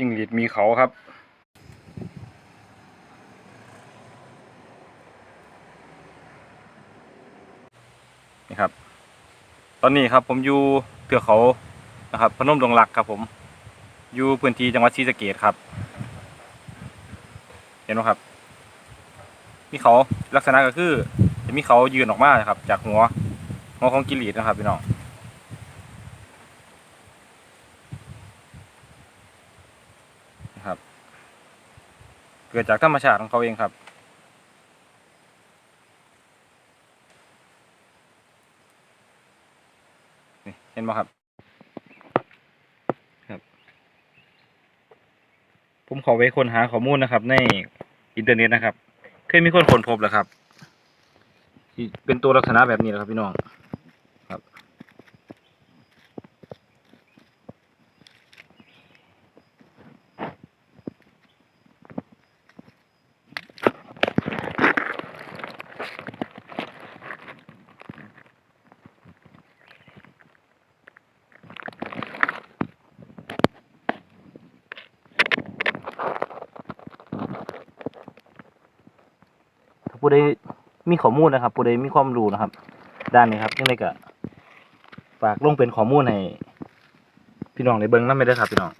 จิ้งหรีดมีเขาครับ นี่ครับ ตอนนี้ครับผมอยู่เทือกเขานะครับพนมดงรักครับ ผมอยู่พื้นที่จังหวัดศรีสะเกษครับ เห็นไหมครับ มีเขาลักษณะก็คือ จะมีเขายืนออกมาครับ จากหัวหัวของกิริดนะครับพี่น้องนะครับ เกิดจากธรรมชาติของเขาเองครับ นี่เห็นไหมครับ ครับ ผมขอไปค้นหาข้อมูลนะครับ ในอินเทอร์เน็ตนะครับ เคยมีคนค้นพบแล้วครับที่เป็นตัวลักษณะแบบนี้นะครับพี่น้อง ครับ ถ้า ผู้ใดมีข้อมูลนะครับ ผู้ใดมีความรู้นะครับ ด้านนี้ครับยังไงก็ฝากลงเป็นข้อมูลให้พี่น้องในเบิ้งนั่นไม่ได้ครับพี่น้อง